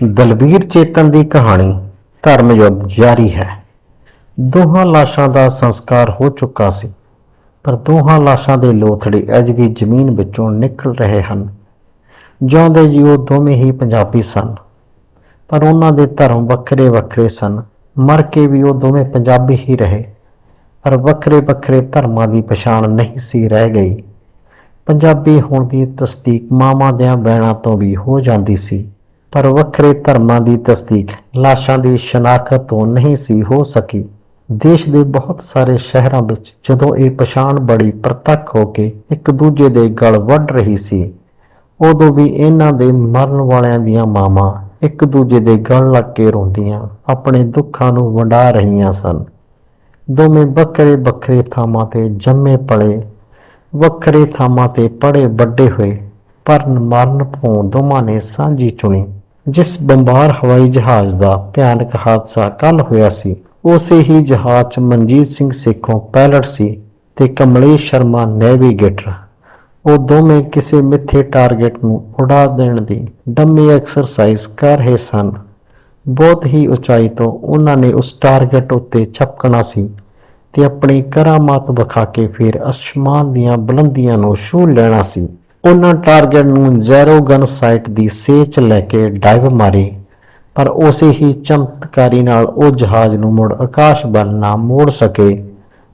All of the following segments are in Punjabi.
ਦਲਬੀਰ ਚੇਤਨ ਦੀ ਕਹਾਣੀ ਧਰਮ ਯੁੱਧ ਜਾਰੀ ਹੈ। ਦੋਹਾਂ ਲਾਸ਼ਾਂ ਦਾ ਸੰਸਕਾਰ ਹੋ ਚੁੱਕਾ ਸੀ, ਪਰ ਦੋਹਾਂ ਲਾਸ਼ਾਂ ਦੇ ਲੋਥੜੇ ਅਜ ਵੀ ਜ਼ਮੀਨ ਵਿੱਚੋਂ ਨਿਕਲ ਰਹੇ ਹਨ। ਜਿਉਂਦੇ ਜੀ ਉਹ ਦੋਵੇਂ ਹੀ ਪੰਜਾਬੀ ਸਨ, ਪਰ ਉਹਨਾਂ ਦੇ ਧਰਮ ਵੱਖਰੇ ਵੱਖਰੇ ਸਨ। ਮਰ ਕੇ ਵੀ ਉਹ ਦੋਵੇਂ ਪੰਜਾਬੀ ਹੀ ਰਹੇ, ਪਰ ਵੱਖਰੇ ਵੱਖਰੇ ਧਰਮਾਂ ਦੀ ਪਛਾਣ ਨਹੀਂ ਸੀ ਰਹਿ ਗਈ। ਪੰਜਾਬੀ ਹੋਣ ਦੀ ਤਸਦੀਕ ਮਾਵਾਂ ਦਿਆਂ ਬੈਣਾਂ ਤੋਂ ਵੀ ਹੋ ਜਾਂਦੀ ਸੀ। ਪਰ ਵੱਖਰੇ ਧਰਮਾਂ ਦੀ ਤਸਦੀਕ ਲਾਸ਼ਾਂ ਦੀ ਸ਼ਨਾਖਤ ਤੋਂ ਨਹੀਂ ਸੀ ਹੋ ਸਕੀ। ਦੇਸ਼ ਦੇ ਬਹੁਤ ਸਾਰੇ ਸ਼ਹਿਰਾਂ ਵਿੱਚ ਜਦੋਂ ਇਹ ਪਛਾਣ ਬੜੀ ਪ੍ਰਤੱਖ ਹੋ ਕੇ ਇੱਕ ਦੂਜੇ ਦੇ ਗਲ ਵੱਢ ਰਹੀ ਸੀ, ਉਦੋਂ ਵੀ ਇਹਨਾਂ ਦੇ ਮਰਨ ਵਾਲਿਆਂ ਦੀਆਂ ਮਾਵਾਂ ਇੱਕ ਦੂਜੇ ਦੇ ਗਲ ਲੱਗ ਕੇ ਰੋਂਦੀਆਂ, ਆਪਣੇ ਦੁੱਖਾਂ ਨੂੰ ਵੰਡਾ ਰਹੀਆਂ ਸਨ। ਦੋਵੇਂ ਵੱਖਰੇ ਵੱਖਰੇ ਥਾਵਾਂ ਤੇ ਜੰਮੇ ਪਲੇ, ਵੱਖਰੇ ਥਾਵਾਂ ਤੇ ਪੜੇ ਵੱਡੇ ਹੋਏ, ਪਰ ਮਰਨ ਭੋਂ ਦੋਵਾਂ ਨੇ ਸਾਂਝੀ ਚੁਣੀ। ਜਿਸ ਬੰਬਾਰ ਹਵਾਈ ਜਹਾਜ਼ ਦਾ ਭਿਆਨਕ ਹਾਦਸਾ ਕੱਲ ਹੋਇਆ ਸੀ, ਉਸੇ ਹੀ ਜਹਾਜ਼ 'ਚ ਮਨਜੀਤ ਸਿੰਘ ਸੇਖੋਂ ਪਾਇਲਟ ਸੀ ਤੇ ਕਮਲੇਸ਼ ਸ਼ਰਮਾ ਨੈਵੀਗੇਟਰ ਉਹ ਦੋਵੇਂ ਕਿਸੇ ਮਿੱਥੇ ਟਾਰਗੇਟ ਨੂੰ ਉਡਾ ਦੇਣ ਦੀ ਡੰਮੀ ਐਕਸਰਸਾਈਜ਼ ਕਰ ਰਹੇ ਸਨ। ਬਹੁਤ ਹੀ ਉਚਾਈ ਤੋਂ ਉਹਨਾਂ ਨੇ ਉਸ ਟਾਰਗੇਟ ਉੱਤੇ ਛਪਕਣਾ ਸੀ ਤੇ ਆਪਣੀ ਕਰਾਮਾਤ ਵਿਖਾ ਕੇ ਫਿਰ ਅਸਮਾਨ ਦੀਆਂ ਬੁਲੰਦੀਆਂ ਨੂੰ ਛੂ ਲੈਣਾ ਸੀ। ਉਹਨਾਂ ਟਾਰਗੇਟ ਨੂੰ ਜ਼ੈਰੋ ਗਨ ਸਾਈਟ ਦੀ ਸੇਚ ਲੈ ਕੇ ਡਾਈਵ ਮਾਰੀ, ਪਰ ਉਸੇ ਹੀ ਚਮਤਕਾਰੀ ਨਾਲ ਉਹ ਜਹਾਜ਼ ਨੂੰ ਮੁੜ ਆਕਾਸ਼ ਵੱਲ ਨਾ ਮੋੜ ਸਕੇ।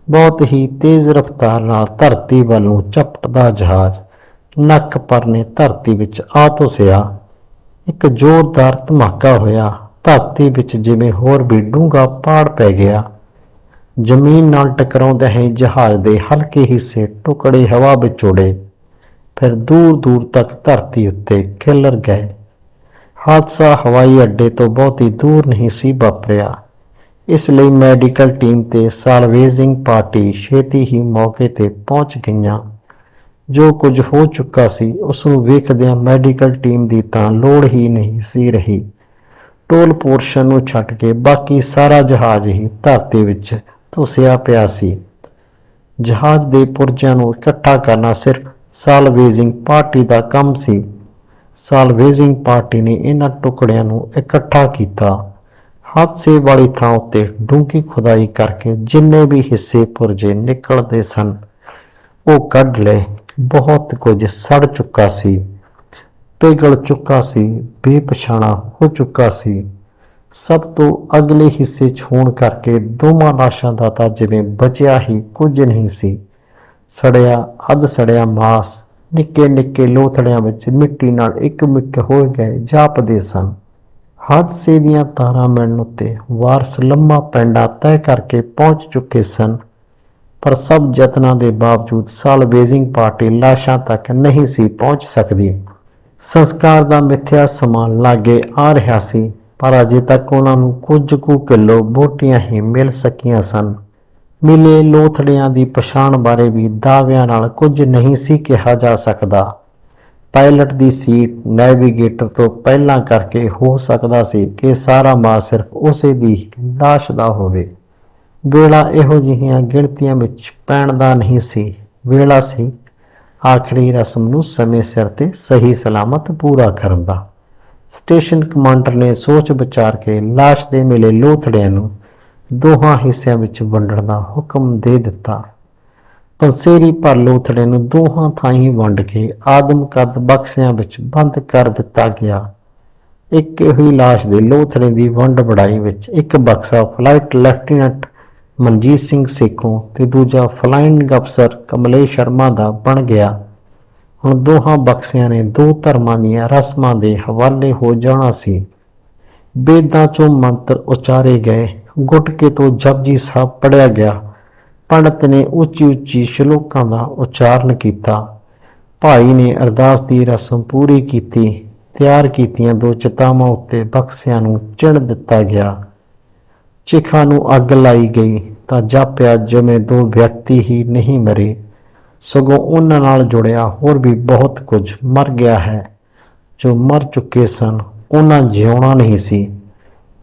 ਬਹੁਤ ਹੀ ਤੇਜ਼ ਰਫ਼ਤਾਰ ਨਾਲ ਧਰਤੀ ਵੱਲ ਨੂੰ ਝਪਟਦਾ ਜਹਾਜ਼ ਨੱਕ ਪਰਨੇ ਧਰਤੀ ਵਿੱਚ ਆ ਧੁਸਿਆ ਇੱਕ ਜ਼ੋਰਦਾਰ ਧਮਾਕਾ ਹੋਇਆ। ਧਰਤੀ ਵਿੱਚ ਜਿਵੇਂ ਹੋਰ ਵੀ ਡੂੰਘਾ ਪਾੜ ਪੈ ਗਿਆ। ਜ਼ਮੀਨ ਨਾਲ ਟਕਰਾਉਂਦੇ ਹੀ ਜਹਾਜ਼ ਦੇ ਹਲਕੇ ਹਿੱਸੇ ਟੁਕੜੇ ਹਵਾ ਵਿੱਚ ਉੜੇ। ਫਿਰ ਦੂਰ ਦੂਰ ਤੱਕ ਧਰਤੀ ਉੱਤੇ ਖਿਲਰ ਗਏ। ਹਾਦਸਾ ਹਵਾਈ ਅੱਡੇ ਤੋਂ ਬਹੁਤੀ ਦੂਰ ਨਹੀਂ ਸੀ ਵਾਪਰਿਆ। ਇਸ ਲਈ ਮੈਡੀਕਲ ਟੀਮ ਤੇ ਸਾਲਵੇਜ਼ਿੰਗ ਪਾਰਟੀ ਛੇਤੀ ਹੀ ਮੌਕੇ ਤੇ ਪਹੁੰਚ ਗਈਆਂ। ਜੋ ਕੁਝ ਹੋ ਚੁੱਕਾ ਸੀ, ਉਸ ਨੂੰ ਵੇਖਦਿਆਂ ਮੈਡੀਕਲ ਟੀਮ ਦੀ ਤਾਂ ਲੋੜ ਹੀ ਨਹੀਂ ਸੀ ਰਹੀ। ਟੋਲ ਪੋਰਸ਼ਨ ਨੂੰ ਛੱਡ ਕੇ ਬਾਕੀ ਸਾਰਾ ਜਹਾਜ਼ ਹੀ ਧਰਤੀ ਵਿੱਚ ਧੁਸਿਆ ਪਿਆ ਸੀ। ਜਹਾਜ਼ ਦੇ ਪੁਰਜਿਆਂ ਨੂੰ ਇਕੱਠਾ ਕਰਨਾ ਸਿਰਫ ਸਾਲਵੇਜ਼ਿੰਗ ਪਾਰਟੀ ਦਾ ਕੰਮ ਸੀ। ਸਾਲਵੇਜ਼ਿੰਗ ਪਾਰਟੀ ਨੇ ਇਹਨਾਂ ਟੁਕੜਿਆਂ ਨੂੰ ਇਕੱਠਾ ਕੀਤਾ। ਹਾਦਸੇ ਵਾਲੀ ਥਾਂ ਉੱਤੇ ਡੂੰਘੀ ਖੁਦਾਈ ਕਰਕੇ ਜਿੰਨੇ ਵੀ ਹਿੱਸੇ ਪੁਰਜੇ ਨਿਕਲਦੇ ਸਨ, ਉਹ ਕੱਢ ਲਏ। ਬਹੁਤ ਕੁਝ ਸੜ ਚੁੱਕਾ ਸੀ। ਪਿਘਲ ਚੁੱਕਾ ਸੀ, ਬੇਪਛਾਣਾ ਹੋ ਚੁੱਕਾ ਸੀ। ਸਭ ਤੋਂ ਅਗਲੇ ਹਿੱਸੇ 'ਚ ਹੋਣ ਕਰਕੇ ਦੋਵਾਂ ਲਾਸ਼ਾਂ ਦਾ ਤਾਂ ਜਿਵੇਂ ਬਚਿਆ ਹੀ ਕੁਝ ਨਹੀਂ ਸੀ। ਸੜਿਆ ਅੱਧ ਸੜਿਆ ਮਾਸ, ਨਿੱਕੇ ਨਿੱਕੇ ਲੋਥੜਿਆਂ ਵਿੱਚ ਮਿੱਟੀ ਨਾਲ ਇੱਕ ਮਿੱਕ ਹੋ ਗਏ, ਜਾਪਦੇ ਸਨ। ਹਾਦਸੇ ਦੀਆਂ ਤਾਰਾਂ ਮਿਲਣ ਉੱਤੇ ਵਾਰਸ ਲੰਮਾ ਪੈਂਡਾ ਤੈਅ ਕਰਕੇ ਪਹੁੰਚ ਚੁੱਕੇ ਸਨ, ਪਰ ਸਭ ਯਤਨਾਂ ਦੇ ਬਾਵਜੂਦ ਸਾਲਵੇਜ਼ਿੰਗ ਪਾਰਟੀ ਲਾਸ਼ਾਂ ਤੱਕ ਨਹੀਂ ਸੀ ਪਹੁੰਚ ਸਕਦੀ। ਸੰਸਕਾਰ ਦਾ ਮਿੱਥਿਆ ਸਮਾਨ ਲਾਗੇ ਆ ਰਿਹਾ ਸੀ, ਪਰ ਅਜੇ ਤੱਕ ਉਹਨਾਂ ਨੂੰ ਕੁਝ ਕੁ ਕਿਲੋ ਬੋਟੀਆਂ ਹੀ ਮਿਲ ਸਕੀਆਂ ਸਨ। ਮਿਲੇ ਲੋਥੜਿਆਂ ਦੀ ਪਛਾਣ ਬਾਰੇ ਵੀ ਦਾਅਵਿਆਂ ਨਾਲ ਕੁਝ ਨਹੀਂ ਸੀ ਕਿਹਾ ਜਾ ਸਕਦਾ। ਪਾਇਲਟ ਦੀ ਸੀਟ ਨੈਵੀਗੇਟਰ ਤੋਂ ਪਹਿਲਾਂ ਕਰਕੇ ਹੋ ਸਕਦਾ ਸੀ ਕਿ ਸਾਰਾ ਮਾਂ ਸਿਰਫ ਉਸੇ ਦੀ ਲਾਸ਼ ਦਾ ਹੋਵੇ। ਵੇਲਾ ਇਹੋ ਜਿਹੀਆਂ ਗਿਣਤੀਆਂ ਵਿੱਚ ਪੈਣ ਦਾ ਨਹੀਂ ਸੀ। ਵੇਲਾ ਸੀ ਆਖਰੀ ਰਸਮ ਨੂੰ ਸਮੇਂ ਸਿਰ ਤੇ ਸਹੀ ਸਲਾਮਤ ਪੂਰਾ ਕਰਨ ਦਾ। ਸਟੇਸ਼ਨ ਕਮਾਂਡਰ ਨੇ ਸੋਚ ਵਿਚਾਰ ਕੇ ਲਾਸ਼ ਦੇ ਮਿਲੇ ਲੋਥੜਿਆਂ ਨੂੰ ਦੋਹਾਂ ਹਿੱਸਿਆਂ ਵਿੱਚ ਵੰਡਣ ਦਾ ਹੁਕਮ ਦੇ ਦਿੱਤਾ। ਪੰਸੇਰੀ ਭਰ ਲੋਥੜੇ ਨੂੰ ਦੋਹਾਂ ਥਾਈਂ ਵੰਡ ਕੇ ਆਦਮ ਕਦ ਬਕਸਿਆਂ ਵਿੱਚ ਬੰਦ ਕਰ ਦਿੱਤਾ ਗਿਆ। ਇੱਕ ਹੀ ਲਾਸ਼ ਦੇ ਲੋਥੜੇ ਦੀ ਵੰਡ ਵਡਾਈ ਵਿੱਚ ਇੱਕ ਬਕਸਾ ਫਲਾਈਟ ਲੈਫਟੀਨੈਂਟ ਮਨਜੀਤ ਸਿੰਘ ਸੇਖੋਂ ਤੇ ਦੂਜਾ ਫਲਾਈਂਗ ਅਫਸਰ ਕਮਲੇਸ਼ ਸ਼ਰਮਾ ਦਾ ਬਣ ਗਿਆ। ਹੁਣ ਦੋਹਾਂ ਬਕਸਿਆਂ ਨੇ ਦੋ ਧਰਮਾਂ ਦੀਆਂ ਰਸਮਾਂ ਦੇ ਹਵਾਲੇ ਹੋ ਜਾਣਾ ਸੀ। ਬੇਦਾਂ ਚੋਂ ਮੰਤਰ ਉਚਾਰੇ ਗਏ। ਗੁਟਕੇ ਤੋਂ ਜਪਜੀ ਸਾਹਿਬ ਪੜਿਆ ਗਿਆ। ਪੰਡਤ ਨੇ ਉੱਚੀ ਉੱਚੀ ਸ਼ਲੋਕਾਂ ਦਾ ਉਚਾਰਨ ਕੀਤਾ। ਭਾਈ ਨੇ ਅਰਦਾਸ ਦੀ ਰਸਮ ਪੂਰੀ ਕੀਤੀ। ਤਿਆਰ ਕੀਤੀਆਂ ਦੋ ਚਿਤਾਵਾਂ ਉੱਤੇ ਬਕਸਿਆਂ ਨੂੰ ਚਿਣ ਦਿੱਤਾ ਗਿਆ। ਚਿਖਾ ਨੂੰ ਅੱਗ ਲਾਈ ਗਈ ਤਾਂ ਜਾਪਿਆ ਜਿਵੇਂ ਦੋ ਵਿਅਕਤੀ ਹੀ ਨਹੀਂ ਮਰੇ। ਸਗੋਂ ਉਹਨਾਂ ਨਾਲ ਜੁੜਿਆ ਹੋਰ ਵੀ ਬਹੁਤ ਕੁਝ ਮਰ ਗਿਆ ਹੈ। ਜੋ ਮਰ ਚੁੱਕੇ ਸਨ, ਉਹਨਾਂ ਜਿਉਣਾ ਨਹੀਂ ਸੀ।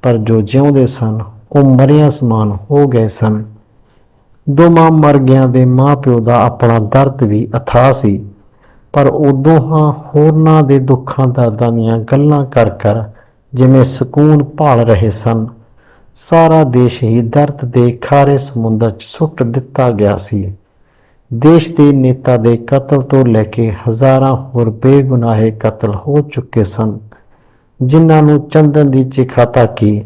ਪਰ ਜੋ ਜਿਉਂਦੇ ਸਨ ਉਹ ਮਰਿਆ ਸਮਾਨ ਹੋ ਗਏ ਸਨ। ਦੋਵਾਂ ਮਰ ਗਿਆਂ ਦੇ ਮਾਪਿਓ ਦਾ ਆਪਣਾ ਦਰਦ ਵੀ ਅਥਾਹ ਸੀ, ਪਰ ਉਹ ਦੋਹਾਂ ਹੋਰਨਾਂ ਦੇ ਦੁੱਖਾਂ ਦਰਦਾਂ ਦੀਆਂ ਗੱਲਾਂ ਕਰ ਕਰ ਜਿਵੇਂ ਸਕੂਨ ਭਾਲ ਰਹੇ ਸਨ। ਸਾਰਾ ਦੇਸ਼ ਹੀ ਦਰਦ ਦੇ ਖਾਰੇ ਸਮੁੰਦਰ 'ਚ ਸੁੱਟ ਦਿੱਤਾ ਗਿਆ ਸੀ। ਦੇਸ਼ ਦੇ ਨੇਤਾ ਦੇ ਕਤਲ ਤੋਂ ਲੈ ਕੇ ਹਜ਼ਾਰਾਂ ਹੋਰ ਬੇਗੁਨਾਹੇ ਕਤਲ ਹੋ ਚੁੱਕੇ ਸਨ, ਜਿਨ੍ਹਾਂ ਨੂੰ ਚੰਦਨ ਦੀ ਚਿਖਾਤਾ ਕੀ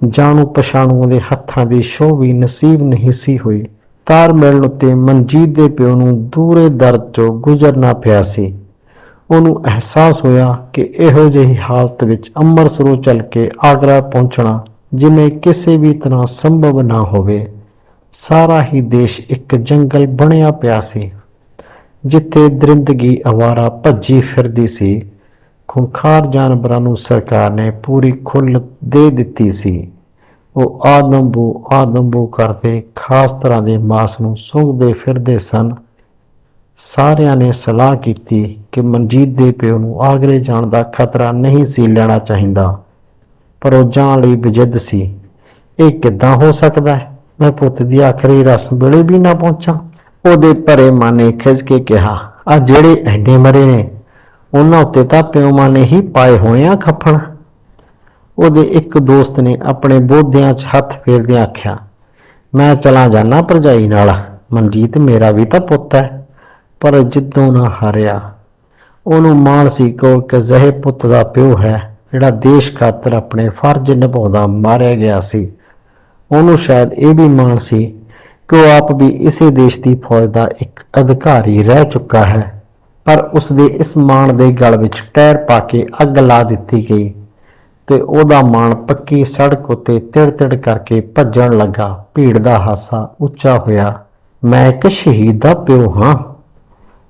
ਜਾਣੂ ਪਛਾਣੂ ਦੇ ਹੱਥਾਂ ਦੀ ਸ਼ੋਅ ਵੀ ਨਸੀਬ ਨਹੀਂ ਸੀ ਹੋਈ। ਤਾਰ ਮਿਲਣ ਉੱਤੇ ਮਨਜੀਤ ਦੇ ਪਿਓ ਨੂੰ ਦੂਰੇ ਦਰਦ ਚੋਂ ਗੁਜ਼ਰਨਾ ਪਿਆ ਸੀ। ਉਹਨੂੰ ਅਹਿਸਾਸ ਹੋਇਆ ਕਿ ਇਹੋ ਜਿਹੀ ਹਾਲਤ ਵਿੱਚ ਅੰਮ੍ਰਿਤਸਰੋਂ ਚੱਲ ਕੇ ਆਗਰਾ ਪਹੁੰਚਣਾ ਜਿਵੇਂ ਕਿਸੇ ਵੀ ਤਰ੍ਹਾਂ ਸੰਭਵ ਨਾ ਹੋਵੇ। ਸਾਰਾ ਹੀ ਦੇਸ਼ ਇੱਕ ਜੰਗਲ ਬਣਿਆ ਪਿਆ ਸੀ, ਜਿੱਥੇ ਦਰਿੰਦਗੀ ਅਵਾਰਾ ਭੱਜੀ ਫਿਰਦੀ ਸੀ। ਖੁੰਖਾਰ ਜਾਨਵਰਾਂ ਨੂੰ ਸਰਕਾਰ ਨੇ ਪੂਰੀ ਖੁੱਲ ਦੇ ਦਿੱਤੀ ਸੀ। ਉਹ ਆਦੰਬੂ ਆਦੰਬੂ ਕਰਦੇ ਖਾਸ ਤਰ੍ਹਾਂ ਦੇ ਮਾਸ ਨੂੰ ਸੁੰਘਦੇ ਫਿਰਦੇ ਸਨ। ਸਾਰਿਆਂ ਨੇ ਸਲਾਹ ਕੀਤੀ ਕਿ ਮਨਜੀਤ ਦੇ ਪਿਓ ਨੂੰ ਆਗਰੇ ਜਾਣ ਦਾ ਖਤਰਾ ਨਹੀਂ ਸੀ ਲੈਣਾ ਚਾਹੀਦਾ, ਪਰ ਉਹ ਜਾਣ ਲਈ ਬਜਿੱਦ ਸੀ। ਇਹ ਕਿੱਦਾਂ ਹੋ ਸਕਦਾ ਹੈ? ਮੈਂ ਪੁੱਤ ਦੀ ਆਖਰੀ ਰਸਮ ਵੇਲੇ ਵੀ ਨਾ ਪਹੁੰਚਾਂ। ਉਹਦੇ ਭਰੇ ਮਨ ਨੇ ਖਿੱਚ ਕੇ ਕਿਹਾ, ਆ ਜਿਹੜੇ ਐਡੇ ਮਰੇ ਨੇ ਉਹਨਾਂ ਉੱਤੇ ਤਾਂ ਪਿਓ ਨੇ ਹੀ ਪਾਏ ਹੋਣੇ ਆ ਖੱਫਣ ਉਹਦੇ ਇੱਕ ਦੋਸਤ ਨੇ ਆਪਣੇ ਬੋਧਿਆਂ 'ਚ ਹੱਥ ਫੇਰਦਿਆਂ ਆਖਿਆ, ਮੈਂ ਚਲਾ ਜਾਣਾ ਭਰਜਾਈ ਨਾਲ। ਮਨਜੀਤ ਮੇਰਾ ਵੀ ਤਾਂ ਪੁੱਤ ਹੈ ਪਰ ਜਿੱਦੋਂ ਨਾ ਹਾਰਿਆ। ਉਹਨੂੰ ਮਾਣ ਸੀ ਕਿ ਉਹ ਇੱਕ ਅਜਿਹੇ ਪੁੱਤ ਦਾ ਪਿਓ ਹੈ, ਜਿਹੜਾ ਦੇਸ਼ ਖਾਤਰ ਆਪਣੇ ਫਰਜ਼ ਨਿਭਾਉਂਦਾ ਮਾਰਿਆ ਗਿਆ ਸੀ। ਉਹਨੂੰ ਸ਼ਾਇਦ ਇਹ ਵੀ ਮਾਣ ਸੀ ਕਿ ਉਹ ਆਪ ਵੀ ਇਸੇ ਦੇਸ਼ ਦੀ ਫੌਜ ਦਾ ਇੱਕ ਅਧਿਕਾਰੀ ਰਹਿ ਚੁੱਕਾ ਹੈ। ਪਰ ਉਸ ਦੇ ਇਸ ਮਾਣ ਦੇ ਗਲ ਵਿੱਚ ਟਾਇਰ ਪਾ ਕੇ ਅੱਗ ਲਾ ਦਿੱਤੀ ਗਈ ਤੇ ਉਹਦਾ ਮਾਣ ਪੱਕੀ ਸੜਕ ਉੱਤੇ ਤਿੜ-ਤਿੜ ਕਰਕੇ ਭੱਜਣ ਲੱਗਾ। ਭੀੜ ਦਾ ਹਾਸਾ ਉੱਚਾ ਹੋਇਆ। ਮੈਂ ਇੱਕ ਸ਼ਹੀਦ ਦਾ ਪਿਓ ਹਾਂ।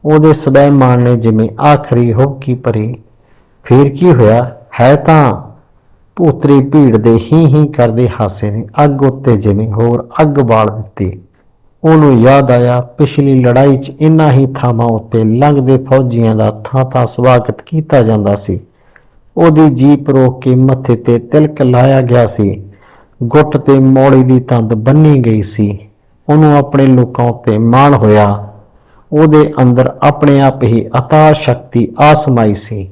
ਉਹਦੇ ਸਵੈ ਮਾਣ ਨੇ ਜਿਵੇਂ ਆਖਰੀ ਹੋ ਕੀ ਭਰੀ। ਫੇਰ ਕੀ ਹੋਇਆ? ਹੈ ਤਾਂ ਪੂਤਰੀ ਭੀੜ ਦੇ ਹੀ ਹੀ ਕਰਦੇ ਹਾਸੇ ਨੇ ਅੱਗ ਉੱਤੇ ਜਿਵੇਂ ਹੋਰ ਅੱਗ ਬਾਲ ਦਿੱਤੀ। ਉਹਨੂੰ ਯਾਦ ਆਇਆ, ਪਿਛਲੀ ਲੜਾਈ 'ਚ ਇਨ੍ਹਾਂ ਹੀ ਥਾਵਾਂ ਉੱਤੇ ਲੰਘਦੇ ਫੌਜੀਆਂ ਦਾ ਥਾਂ ਥਾਂ ਸਵਾਗਤ ਕੀਤਾ ਜਾਂਦਾ ਸੀ। ਉਹਦੀ ਜੀਪ ਰੋਕ ਕੇ ਮੱਥੇ ਤੇ ਤਿਲਕ ਲਾਇਆ ਗਿਆ ਸੀ। ਗੁੱਟ ਤੇ ਮੌਲੀ ਦੀ ਤੰਦ ਬੰਨੀ ਗਈ ਸੀ। ਉਹਨੂੰ ਆਪਣੇ ਲੋਕਾਂ ਉੱਤੇ ਮਾਣ ਹੋਇਆ। ਉਹਦੇ ਅੰਦਰ ਆਪਣੇ ਆਪ ਹੀ ਅਤਾ ਸ਼ਕਤੀ ਆਸਮਾਈ ਸੀ।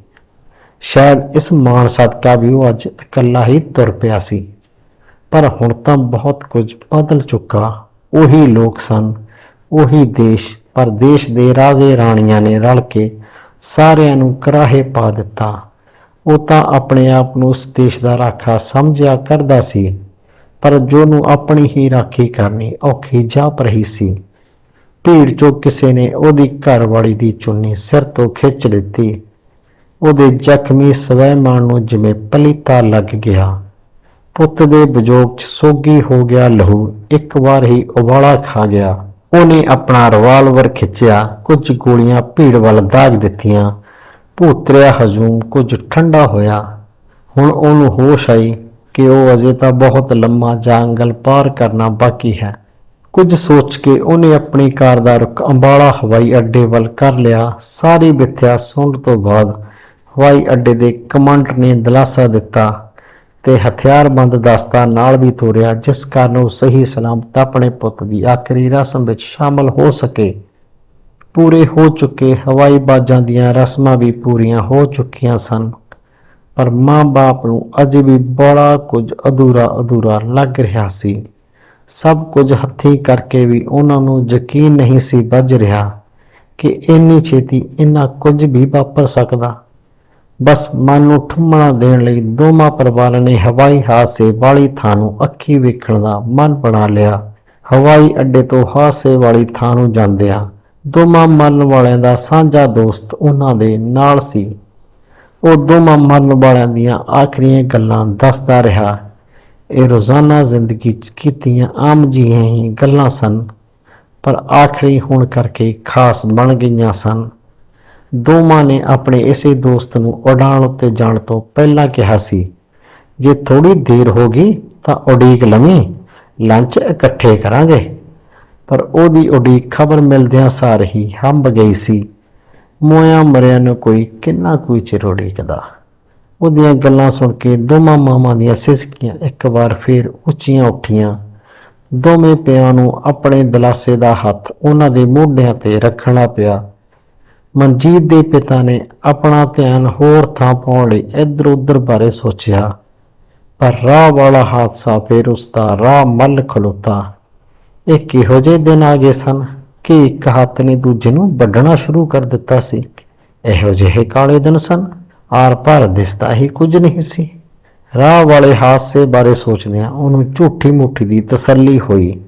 ਸ਼ਾਇਦ ਇਸ ਮਾਣ ਸਦਕਾ ਵੀ ਉਹ ਅੱਜ ਇਕੱਲਾ ਹੀ ਤੁਰ ਪਿਆ ਸੀ। ਪਰ ਹੁਣ ਤਾਂ ਬਹੁਤ ਕੁਝ ਬਦਲ ਚੁੱਕਾ। ਉਹੀ ਲੋਕ ਸਨ, ਉਹੀ ਦੇਸ਼, ਪਰ ਦੇਸ਼ ਦੇ ਰਾਜੇ ਰਾਣੀਆਂ ਨੇ ਰਲ ਕੇ ਸਾਰਿਆਂ ਨੂੰ ਕਰਾਹੇ ਪਾ ਦਿੱਤਾ। ਉਹ ਤਾਂ ਆਪਣੇ ਆਪ ਨੂੰ ਉਸ ਦੇਸ਼ ਦਾ ਰਾਖਾ ਸਮਝਿਆ ਕਰਦਾ ਸੀ, ਪਰ ਜੋ ਨੂੰ ਆਪਣੀ ਹੀ ਰਾਖੀ ਕਰਨੀ ਔਖੀ ਜਾਪ ਰਹੀ ਸੀ। ਭੀੜ ਚੋਂ ਕਿਸੇ ਨੇ ਉਹਦੀ ਘਰਵਾਲੀ ਦੀ ਚੁੰਨੀ ਸਿਰ ਤੋਂ ਖਿੱਚ ਲਿੱਤੀ। ਉਹਦੇ ਜ਼ਖਮੀ ਸਵੈਮਾਨ ਨੂੰ ਜਿਵੇਂ ਪਲੀਤਾ ਲੱਗ ਗਿਆ। ਪੁੱਤ ਦੇ ਵਿਜੋਗ 'ਚ ਸੋਗੀ ਹੋ ਗਿਆ ਲਹੂ। ਇੱਕ ਵਾਰ ਹੀ ਉਬਾਲਾ ਖਾ ਗਿਆ। ਉਹਨੇ ਆਪਣਾ ਰਿਵਾਲਵਰ ਖਿੱਚਿਆ, ਕੁਝ ਗੋਲੀਆਂ ਭੀੜ ਵੱਲ ਦਾਗ ਦਿੱਤੀਆਂ। ਭੂਤਰਿਆ ਹਜੂਮ ਕੁਝ ਠੰਡਾ ਹੋਇਆ। ਹੁਣ ਉਹਨੂੰ ਹੋਸ਼ ਆਈ ਕਿ ਉਹ ਅਜੇ ਤਾਂ ਬਹੁਤ ਲੰਮਾ ਜੰਗਲ ਪਾਰ ਕਰਨਾ ਬਾਕੀ ਹੈ। ਕੁਝ ਸੋਚ ਕੇ ਉਹਨੇ ਆਪਣੀ ਕਾਰ ਦਾ ਰੁਖ ਅੰਬਾਲਾ ਹਵਾਈ ਅੱਡੇ ਵੱਲ ਕਰ ਲਿਆ। ਸਾਰੀ ਮਿੱਥਿਆ ਸੁਣ ਤੋਂ ਬਾਅਦ ਹਵਾਈ ਅੱਡੇ ਦੇ ਕਮਾਂਡਰ ਨੇ ਦਿਲਾਸਾ ਦਿੱਤਾ। ਤੇ ਹਥਿਆਰਬੰਦ ਦਸਤਾ ਨਾਲ ਵੀ ਤੋਰਿਆ, ਜਿਸ ਕਾਰਨ ਉਹ ਸਹੀ ਸਲਾਮਤ ਆਪਣੇ ਪੁੱਤ ਦੀ ਆਖਰੀ ਰਸਮ ਵਿੱਚ ਸ਼ਾਮਲ ਹੋ ਸਕੇ। ਪੂਰੇ ਹੋ ਚੁੱਕੇ, ਹਵਾਈ ਬਾਜਾਂ ਦੀਆਂ ਰਸਮਾਂ ਵੀ ਪੂਰੀਆਂ ਹੋ ਚੁੱਕੀਆਂ ਸਨ। ਪਰ ਮਾਂ-ਬਾਪ ਨੂੰ ਅਜੇ ਵੀ ਬੜਾ ਕੁਝ ਅਧੂਰਾ ਅਧੂਰਾ ਲੱਗ ਰਿਹਾ ਸੀ। ਸਭ ਕੁਝ ਹੱਥੀਂ ਕਰਕੇ ਵੀ ਉਹਨਾਂ ਨੂੰ ਯਕੀਨ ਨਹੀਂ ਸੀ ਵੱਜ ਰਿਹਾ ਕਿ ਇੰਨੀ ਛੇਤੀ ਇੰਨਾ ਕੁਝ ਵੀ ਵਾਪਰ ਸਕਦਾ। ਬਸ ਮਨ ਨੂੰ ਠੁੰਮਣਾ ਦੇਣ ਲਈ ਦੋਵਾਂ ਪਰਿਵਾਰਾਂ ਨੇ ਹਵਾਈ ਹਾਦਸੇ ਵਾਲੀ ਥਾਂ ਨੂੰ ਅੱਖੀ ਵੇਖਣ ਦਾ ਮਨ ਬਣਾ ਲਿਆ। ਹਵਾਈ ਅੱਡੇ ਤੋਂ ਹਾਦਸੇ ਵਾਲੀ ਥਾਂ ਨੂੰ ਜਾਂਦਿਆਂ ਦੋਵਾਂ ਮਰਨ ਵਾਲਿਆਂ ਦਾ ਸਾਂਝਾ ਦੋਸਤ ਉਹਨਾਂ ਦੇ ਨਾਲ ਸੀ। ਉਹ ਦੋਵਾਂ ਮਰਨ ਵਾਲਿਆਂ ਦੀਆਂ ਆਖਰੀਆਂ ਗੱਲਾਂ ਦੱਸਦਾ ਰਿਹਾ, ਇਹ ਰੋਜ਼ਾਨਾ ਜ਼ਿੰਦਗੀ 'ਚ ਕੀਤੀਆਂ ਆਮ ਜਿਹੀਆਂ ਹੀ ਗੱਲਾਂ ਸਨ, ਪਰ ਆਖਰੀ ਹੋਣ ਕਰਕੇ ਖਾਸ ਬਣ ਗਈਆਂ ਸਨ। ਦੋਵਾਂ ਨੇ ਆਪਣੇ ਇਸੇ ਦੋਸਤ ਨੂੰ ਉਡਾਣ ਉੱਤੇ ਜਾਣ ਤੋਂ ਪਹਿਲਾਂ ਕਿਹਾ ਸੀ, ਜੇ ਥੋੜੀ ਦੇਰ ਹੋ ਗਈ ਤਾਂ ਉਡੀਕ ਲਵੀਂ, ਲੰਚ ਇਕੱਠੇ ਕਰਾਂਗੇ। ਪਰ ਉਹਦੀ ਉਡੀਕ ਖਬਰ ਮਿਲਦਿਆਂ ਸਾਰ ਹੀ ਹੰਬ ਗਈ ਸੀ। ਮੋਇਆ ਮਰਿਆ ਨੂੰ ਕੋਈ ਕਿੰਨਾ ਕੋਈ ਚਿਰ ਉਡੀਕਦਾ। ਉਹਦੀਆਂ ਗੱਲਾਂ ਸੁਣ ਕੇ ਦੋਵਾਂ ਮਾਵਾਂ ਦੀਆਂ ਸਿਸਕੀਆਂ ਇੱਕ ਵਾਰ ਫੇਰ ਉੱਚੀਆਂ ਉੱਠੀਆਂ। ਦੋਵੇਂ ਪਿਆਂ ਨੂੰ ਆਪਣੇ ਦਿਲਾਸੇ ਦਾ ਹੱਥ ਉਹਨਾਂ ਦੇ ਮੋਢਿਆਂ ਤੇ ਰੱਖਣਾ ਪਿਆ। ਮਨਜੀਤ ਦੇ ਪਿਤਾ ਨੇ ਆਪਣਾ ਧਿਆਨ ਹੋਰ ਥਾਂ ਪਾਉਣ ਲਈ ਇੱਧਰ ਉੱਧਰ ਬਾਰੇ ਸੋਚਿਆ। ਪਰ ਰਾਹ ਵਾਲਾ ਹਾਦਸਾ ਫਿਰ ਉਸ ਦਾ ਰਾਹ ਮੱਲ ਖਲੋਤਾ। ਇਹ ਕਿਹੋ ਜਿਹੇ ਦਿਨ ਆ ਗਏ ਸਨ ਕਿ ਇੱਕ ਹੱਥ ਨੇ ਦੂਜੇ ਨੂੰ ਵੱਢਣਾ ਸ਼ੁਰੂ ਕਰ ਦਿੱਤਾ ਸੀ। ਇਹੋ ਜਿਹੇ ਕਾਲੇ ਦਿਨ ਸਨ। ਆਰ ਪਾਰ ਦਿਸਦਾ ਹੀ ਕੁਝ ਨਹੀਂ ਸੀ। ਰਾਹ ਵਾਲੇ ਹਾਦਸੇ ਬਾਰੇ ਸੋਚਦਿਆਂ ਉਹਨੂੰ ਝੂਠੀ ਮੁੱਠੀ ਦੀ ਤਸੱਲੀ ਹੋਈ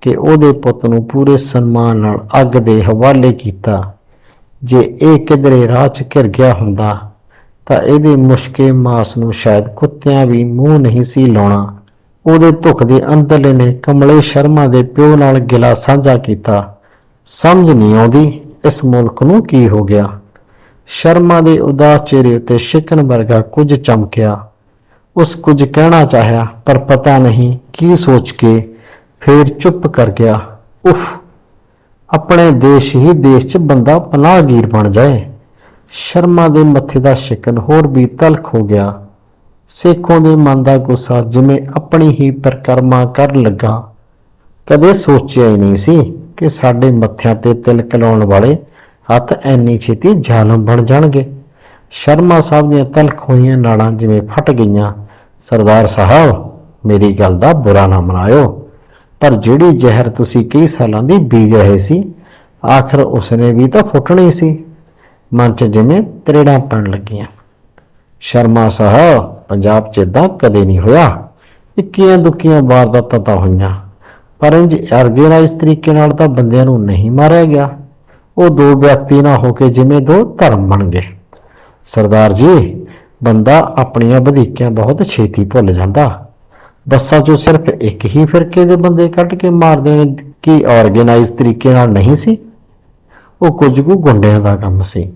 ਕਿ ਉਹਦੇ ਪੁੱਤ ਨੂੰ ਪੂਰੇ ਸਨਮਾਨ ਨਾਲ ਅੱਗ ਦੇ ਹਵਾਲੇ ਕੀਤਾ। ਜੇ ਇਹ ਕਿਧਰੇ ਰਾਹ 'ਚ ਘਿਰ ਗਿਆ ਹੁੰਦਾ, ਤਾਂ ਇਹਦੇ ਮੁਸ਼ਕੇ ਮਾਸ ਨੂੰ ਸ਼ਾਇਦ ਕੁੱਤਿਆਂ ਵੀ ਮੂੰਹ ਨਹੀਂ ਸੀ ਲਾਉਣਾ। ਉਹਦੇ ਧੁੱਖ ਦੇ ਅੰਦਰਲੇ ਨੇ ਕਮਲੇ ਸ਼ਰਮਾ ਦੇ ਪਿਓ ਨਾਲ ਗਿਲਾ ਸਾਂਝਾ ਕੀਤਾ। ਸਮਝ ਨਹੀਂ ਆਉਂਦੀ ਇਸ ਮੁਲਕ ਨੂੰ ਕੀ ਹੋ ਗਿਆ। ਸ਼ਰਮਾ ਦੇ ਉਦਾਸ ਚਿਹਰੇ ਉੱਤੇ ਸ਼ਿਕਨ ਵਰਗਾ ਕੁਝ ਚਮਕਿਆ। ਉਸ ਕੁਝ ਕਹਿਣਾ ਚਾਹਿਆ, ਪਰ ਪਤਾ ਨਹੀਂ ਕੀ ਸੋਚ ਕੇ ਫੇਰ ਚੁੱਪ ਕਰ ਗਿਆ। ਉਫ! ਆਪਣੇ ਦੇਸ਼ ਹੀ ਦੇਸ਼ 'ਚ ਬੰਦਾ ਪਨਾਹਗੀਰ ਬਣ ਜਾਏ। ਸ਼ਰਮਾ ਦੇ ਮੱਥੇ ਦਾ ਸ਼ਿਕਨ ਹੋਰ ਵੀ ਤਲਖ ਹੋ ਗਿਆ। ਸੇਖੋਂ ਦੇ ਮਨ ਦਾ ਗੁੱਸਾ ਜਿਵੇਂ ਆਪਣੀ ਹੀ ਪ੍ਰਕਰਮਾ ਕਰਨ ਲੱਗਾ। ਕਦੇ ਸੋਚਿਆ ਹੀ ਨਹੀਂ ਸੀ ਕਿ ਸਾਡੇ ਮੱਥਿਆਂ ਤੇ ਤਿਲਕ ਲਾਉਣ ਵਾਲੇ ਹੱਥ ਐਨੀ ਛੇਤੀ ਜ਼ਾਲਮ ਬਣ ਜਾਣਗੇ। ਸ਼ਰਮਾ ਸਾਹਿਬ ਦੀਆਂ ਤਲਖ ਹੋਈਆਂ ਨਾੜਾਂ ਜਿਵੇਂ ਫਟ ਗਈਆਂ। ਸਰਦਾਰ ਸਾਹਿਬ, ਮੇਰੀ ਗੱਲ ਦਾ ਬੁਰਾ ਨਾ ਮਨਾਇਓ। ਪਰ ਜਿਹੜੀ ਜ਼ਹਿਰ ਤੁਸੀਂ ਕਈ ਸਾਲਾਂ ਦੀ ਬੀਜ ਰਹੇ ਸੀ, ਆਖਰ ਉਸਨੇ ਵੀ ਤਾਂ ਫੁੱਟਣੀ ਸੀ। ਮਨ 'ਚ ਜਿਵੇਂ ਤਰੇੜਾਂ ਪੈਣ ਲੱਗੀਆਂ। ਸ਼ਰਮਾ ਸਾਹਿਬ ਪੰਜਾਬ 'ਚ ਏਦਾਂ ਕਦੇ ਨਹੀਂ ਹੋਇਆ। ਇੱਕੀਆਂ ਦੁੱਕੀਆਂ ਵਾਰਦਾਤਾਂ ਤਾਂ ਹੋਈਆਂ। ਪਰ ਇੰਜ ਆਰਗੇਨਾਈਜ਼ ਤਰੀਕੇ ਨਾਲ ਤਾਂ ਬੰਦਿਆਂ ਨੂੰ ਨਹੀਂ ਮਾਰਿਆ ਗਿਆ। ਉਹ ਦੋ ਵਿਅਕਤੀ ਨਾ ਹੋ ਕੇ ਜਿਵੇਂ ਦੋ ਧਰਮ ਬਣ ਗਏ। ਸਰਦਾਰ ਜੀ, ਬੰਦਾ ਆਪਣੀਆਂ ਵਧੀਕੀਆਂ ਬਹੁਤ ਛੇਤੀ ਭੁੱਲ ਜਾਂਦਾ। ਬੱਸਾਂ 'ਚੋਂ ਸਿਰਫ ਇੱਕ ਹੀ ਫਿਰਕੇ ਦੇ ਬੰਦੇ ਕੱਢ ਕੇ ਮਾਰ ਦੇਣੇ ਕੀ ਆਰਗੇਨਾਈਜ਼ ਤਰੀਕੇ ਨਾਲ ਨਹੀਂ ਸੀ? ਉਹ ਕੁਝ ਕੁ ਗੁੰਡਿਆਂ ਦਾ ਕੰਮ ਸੀ।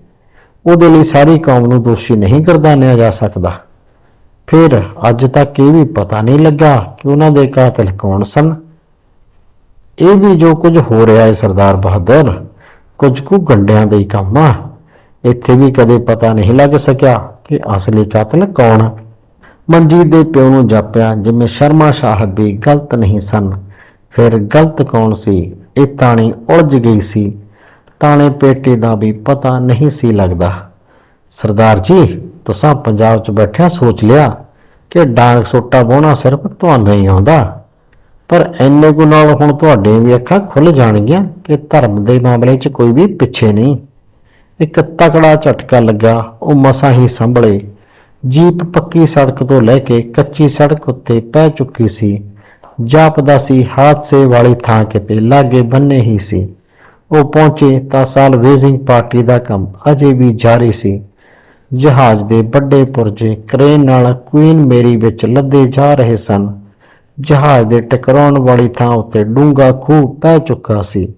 ਉਹਦੇ ਲਈ ਸਾਰੀ ਕੌਮ ਨੂੰ ਦੋਸ਼ੀ ਨਹੀਂ ਗਰਦਾਨਿਆ ਜਾ ਸਕਦਾ। ਫਿਰ ਅੱਜ ਤੱਕ ਇਹ ਵੀ ਪਤਾ ਨਹੀਂ ਲੱਗਾ ਕਿ ਉਹਨਾਂ ਦੇ ਕਾਤਲ ਕੌਣ ਸਨ। ਇਹ ਵੀ ਜੋ ਕੁਝ ਹੋ ਰਿਹਾ ਹੈ ਸਰਦਾਰ ਬਹਾਦਰ, ਕੁਝ ਕੁ ਗੰਡਿਆਂ ਦੇ ਹੀ ਕੰਮ ਆ। ਇੱਥੇ ਵੀ ਕਦੇ ਪਤਾ ਨਹੀਂ ਲੱਗ ਸਕਿਆ ਕਿ ਅਸਲੀ ਕਾਤਲ ਕੌਣ ਆ। ਮਨਜੀਤ ਦੇ ਪਿਓ ਨੂੰ ਜਾਪਿਆ, ਜਿਵੇਂ ਸ਼ਰਮਾ ਸਾਹਿਬ ਵੀ ਗਲਤ ਨਹੀਂ ਸਨ। ਫਿਰ ਗਲਤ ਕੌਣ ਸੀ? ਇਹ ਤਾਣੀ ਉਲਝ ਗਈ ਸੀ। ਤਾਣੇ ਪੇਟੇ ਦਾ ਵੀ ਪਤਾ ਨਹੀਂ ਸੀ ਲੱਗਦਾ। ਸਰਦਾਰ ਜੀ, ਤੁਸੀਂ ਪੰਜਾਬ 'ਚ ਬੈਠਿਆ ਸੋਚ ਲਿਆ ਕਿ ਡਾਂਗ ਸੋਟਾ ਬੋਣਾ ਸਿਰਫ ਤੁਹਾਨੂੰ ਹੀ ਆਉਂਦਾ। ਪਰ ਐਨੇ ਕੁ ਨਾਲ ਹੁਣ ਤੁਹਾਡੇ ਵੀ ਅੱਖਾਂ ਖੁੱਲ ਜਾਣਗੀਆਂ ਕਿ ਧਰਮ ਦੇ ਮਾਮਲੇ 'ਚ ਕੋਈ ਵੀ ਪਿੱਛੇ ਨਹੀਂ। ਇੱਕ ਤਕੜਾ ਝਟਕਾ ਲੱਗਾ ਉਹ ਮਸਾ ਹੀ ਸੰਭਲੇ। ਜੀਪ ਪੱਕੀ ਸੜਕ ਤੋਂ ਲੈ ਕੇ ਕੱਚੀ ਸੜਕ ਉੱਤੇ ਪੈ ਚੁੱਕੀ ਸੀ। ਜਾਪਦਾ ਸੀ, ਹਾਦਸੇ ਵਾਲੀ ਥਾਂ ਕਿਤੇ ਲਾਗੇ ਬੰਨੇ ਹੀ ਸੀ। ਉਹ ਪਹੁੰਚੇ ਤਾਂ ਸਾਲਵੇਜ਼ਿੰਗ ਪਾਰਟੀ ਦਾ ਕੰਮ ਅਜੇ ਵੀ ਜਾਰੀ ਸੀ। ਜਹਾਜ਼ ਦੇ ਵੱਡੇ ਪੁਰਜੇ ਕ੍ਰੇਨ ਨਾਲ ਕੁਈਨ ਮੇਰੀ ਵਿੱਚ ਲੱਦੇ ਜਾ ਰਹੇ ਸਨ। ਜਹਾਜ਼ ਦੇ ਟਕਰਾਉਣ ਵਾਲੀ ਥਾਂ ਉੱਤੇ ਡੂੰਗਾ ਖੂਹ ਪੈ ਚੁੱਕਾ ਸੀ।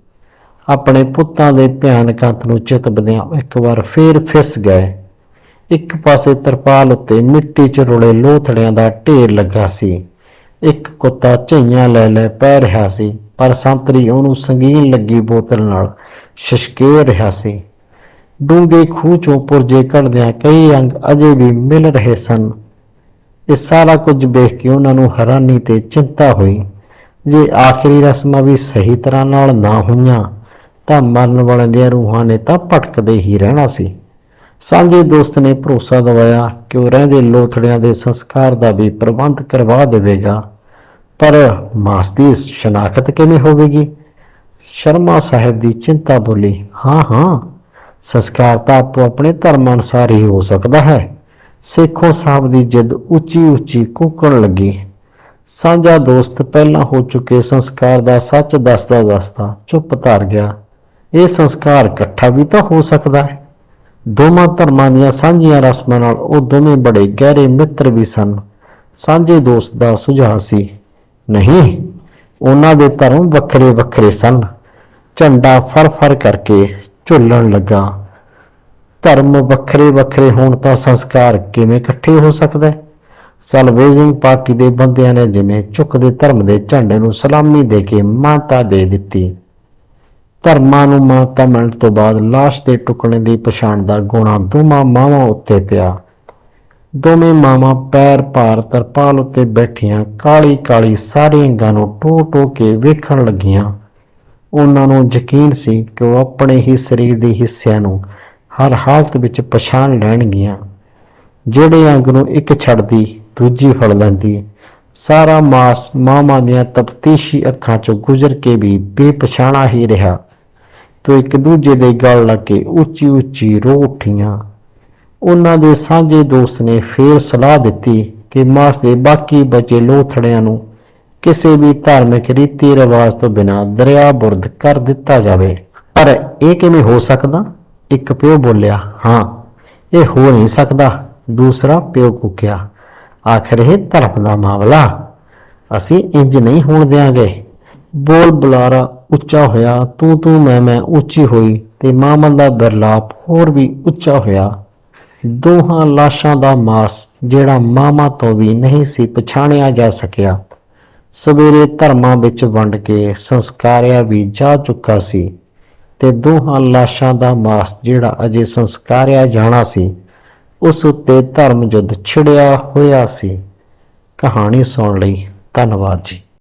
ਆਪਣੇ ਪੁੱਤਾਂ ਦੇ ਭਿਆਨਕ ਅੰਤ ਨੂੰ ਚਿਤਬਦਿਆਂ ਇੱਕ ਵਾਰ ਫੇਰ ਫਿਸ ਗਏ। ਇੱਕ ਪਾਸੇ ਤਰਪਾਲ ਉੱਤੇ ਮਿੱਟੀ 'ਚ ਰੁਲੇ ਲੋਥੜਿਆਂ ਦਾ ਢੇਰ ਲੱਗਾ ਸੀ। ਇੱਕ ਕੁੱਤਾ ਝਈਆਂ ਲੈ ਲੈ ਪੈ ਰਿਹਾ ਸੀ, ਪਰ ਸੰਤਰੀ ਉਹਨੂੰ ਸੰਗੀਨ ਲੱਗੀ ਬੋਤਲ ਨਾਲ ਸ਼ਸ਼ਕੇ ਰਿਹਾ ਸੀ। ਡੂੰਘੇ ਖੂਹ ਚੋਂ ਪੁਰਜੇ ਕੱਢਦਿਆਂ ਕਈ ਅੰਗ ਅਜੇ ਵੀ ਮਿਲ ਰਹੇ ਸਨ। ਇਹ ਸਾਰਾ ਕੁਝ ਵੇਖ ਕੇ ਉਹਨਾਂ ਨੂੰ ਹੈਰਾਨੀ ਤੇ ਚਿੰਤਾ ਹੋਈ। ਜੇ ਆਖਰੀ ਰਸਮਾਂ ਵੀ ਸਹੀ ਤਰ੍ਹਾਂ ਨਾਲ ਨਾ ਹੋਈਆਂ, ਤਾਂ ਮਰਨ ਵਾਲਿਆਂ ਦੀਆਂ ਰੂਹਾਂ ਨੇ ਤਾਂ ਭਟਕਦੇ ਹੀ ਰਹਿਣਾ ਸੀ। ਸਾਂਝੇ ਦੋਸਤ ਨੇ ਭਰੋਸਾ ਦਿਵਾਇਆ ਕਿ ਉਹ ਰਹਿੰਦੇ ਲੋਥੜਿਆਂ ਦੇ ਸੰਸਕਾਰ ਦਾ ਵੀ ਪ੍ਰਬੰਧ ਕਰਵਾ ਦੇਵੇਗਾ। ਪਰ ਮਾਸ ਦੀ ਸ਼ਨਾਖਤ ਕਿਵੇਂ ਹੋਵੇਗੀ? ਸ਼ਰਮਾ ਸਾਹਿਬ ਦੀ ਚਿੰਤਾ ਬੋਲੀ, ਹਾਂ ਹਾਂ, ਸੰਸਕਾਰ ਤਾਂ ਆਪੋ ਆਪਣੇ ਧਰਮ ਅਨੁਸਾਰ ਹੀ ਹੋ ਸਕਦਾ ਹੈ। ਸੇਖੋਂ ਸਾਹਿਬ ਦੀ ਜਿੱਦ ਉੱਚੀ ਉੱਚੀ ਕੂਕਣ ਲੱਗੀ। ਸਾਂਝਾ ਦੋਸਤ ਪਹਿਲਾਂ ਹੋ ਚੁੱਕੇ ਸੰਸਕਾਰ ਦਾ ਸੱਚ ਦੱਸਦਾ ਦੱਸਦਾ ਚੁੱਪ ਧਰ ਗਿਆ। ਇਹ ਸੰਸਕਾਰ ਇਕੱਠਾ ਵੀ ਤਾਂ ਹੋ ਸਕਦਾ ਹੈ। ਦੋਵਾਂ ਧਰਮਾਂ ਦੀਆਂ ਸਾਂਝੀਆਂ ਰਸਮਾਂ ਨਾਲ ਉਹ ਦੋਵੇਂ ਬੜੇ ਗਹਿਰੇ ਮਿੱਤਰ ਵੀ ਸਨ। ਸਾਂਝੇ ਦੋਸਤ ਦਾ ਸੁਝਾਅ ਸੀ, ਨਹੀਂ, ਉਹਨਾਂ ਦੇ ਧਰਮ ਵੱਖਰੇ ਵੱਖਰੇ ਸਨ। ਝੰਡਾ ਫਰ-ਫਰ ਕਰਕੇ ਝੁੱਲਣ ਲੱਗਾ। ਧਰਮ ਵੱਖਰੇ ਵੱਖਰੇ ਹੋਣ ਤਾਂ ਸੰਸਕਾਰ ਕਿਵੇਂ ਇਕੱਠੇ ਹੋ ਸਕਦਾ ਹੈ? ਸਲਵੇਜ਼ਿੰਗ ਪਾਰਟੀ ਦੇ ਬੰਦਿਆਂ ਨੇ ਜਿਵੇਂ ਝੁਕਦੇ ਧਰਮ ਦੇ ਝੰਡੇ ਨੂੰ ਸਲਾਮੀ ਦੇ ਕੇ ਮਾਨਤਾ ਦੇ ਦਿੱਤੀ। ਧਰਮਾਂ ਨੂੰ ਮਾਨਤਾ ਮਿਲਣ ਤੋਂ ਬਾਅਦ ਲਾਸ਼ ਦੇ ਟੁਕੜੇ ਦੀ ਪਛਾਣ ਦਾ ਗੁਣਾ ਦੋਵਾਂ ਮਾਵਾਂ ਉੱਤੇ ਪਿਆ। ਦੋਵੇਂ ਮਾਵਾਂ ਪੈਰ ਭਾਰ ਤਰਪਾਲ ਉੱਤੇ ਬੈਠੀਆਂ, ਕਾਲੀ ਕਾਲੀ ਸਾਰੇ ਅੰਗਾਂ ਨੂੰ ਟੋ ਟੋ ਕੇ ਵੇਖਣ ਲੱਗੀਆਂ। ਉਹਨਾਂ ਨੂੰ ਯਕੀਨ ਸੀ ਕਿ ਉਹ ਆਪਣੇ ਹੀ ਸਰੀਰ ਦੇ ਹਿੱਸਿਆਂ ਨੂੰ ਹਰ ਹਾਲਤ ਵਿੱਚ ਪਛਾਣ ਲੈਣਗੀਆਂ। ਜਿਹੜੇ ਅੰਗ ਨੂੰ ਇੱਕ ਛੱਡਦੀ, ਦੂਜੀ ਫੜ ਲੈਂਦੀ, ਸਾਰਾ ਮਾਸ ਮਾਮਾ ਦੀਆਂ ਤਪਤੀਸ਼ੀ ਅੱਖਾਂ ਚੋਂ ਗੁਜ਼ਰ ਕੇ ਵੀ ਬੇਪਛਾਣਾ ਹੀ ਰਿਹਾ। ਤੋਂ ਇੱਕ ਦੂਜੇ ਦੇ ਗਲ ਲੱਗ ਕੇ ਉੱਚੀ ਉੱਚੀ ਰੋ ਉੱਠੀਆਂ। ਉਹਨਾਂ ਦੇ ਸਾਂਝੇ ਦੋਸਤ ਨੇ ਫੇਰ ਸਲਾਹ ਦਿੱਤੀ ਕਿ ਮਾਸ ਦੇ ਬਾਕੀ ਬਚੇ ਲੋਥੜਿਆਂ ਨੂੰ ਕਿਸੇ ਵੀ ਧਾਰਮਿਕ ਰੀਤੀ ਰਿਵਾਜ ਤੋਂ ਬਿਨਾਂ ਦਰਿਆ ਬੁਰਦ ਕਰ ਦਿੱਤਾ ਜਾਵੇ। ਪਰ ਇਹ ਕਿਵੇਂ ਹੋ ਸਕਦਾ? ਇੱਕ ਪਿਓ ਬੋਲਿਆ, ਹਾਂ, ਇਹ ਹੋ ਨਹੀਂ ਸਕਦਾ। ਦੂਸਰਾ ਪਿਓ ਕੁਕਿਆ, ਆਖਰ ਇਹ ਧਰਮ ਦਾ ਮਾਮਲਾ। ਅਸੀਂ ਇੰਜ ਨਹੀਂ ਹੋਣ ਦੇਾਂਗੇ ਬੋਲ ਬੁਲਾਰਾ ਉੱਚਾ ਹੋਇਆ, ਤੂੰ ਤੂੰ ਮੈਂ ਮੈਂ ਉੱਚੀ ਹੋਈ ਤੇ ਮਾਮਨ ਦਾ ਬਰਲਾਪ ਹੋਰ ਵੀ ਉੱਚਾ ਹੋਇਆ। ਦੋਹਾਂ ਲਾਸ਼ਾਂ ਦਾ ਮਾਸ ਜਿਹੜਾ ਮਾਮਾ ਤੋਂ ਵੀ ਨਹੀਂ ਸੀ ਪਛਾਣਿਆ ਜਾ ਸਕਿਆ। ਸਵੇਰੇ ਧਰਮਾਂ ਵਿੱਚ ਵੰਡ ਕੇ ਸੰਸਕਾਰਿਆ ਵੀ ਜਾ ਚੁੱਕਾ ਸੀ ਤੇ ਦੋਹਾਂ ਲਾਸ਼ਾਂ ਦਾ ਮਾਸ ਜਿਹੜਾ ਅਜੇ ਸੰਸਕਾਰਿਆ ਜਾਣਾ ਸੀ, ਉਸ ਉੱਤੇ ਧਰਮ ਯੁੱਧ ਛਿੜਿਆ ਹੋਇਆ ਸੀ। ਕਹਾਣੀ ਸੁਣ ਲਈ ਧੰਨਵਾਦ ਜੀ।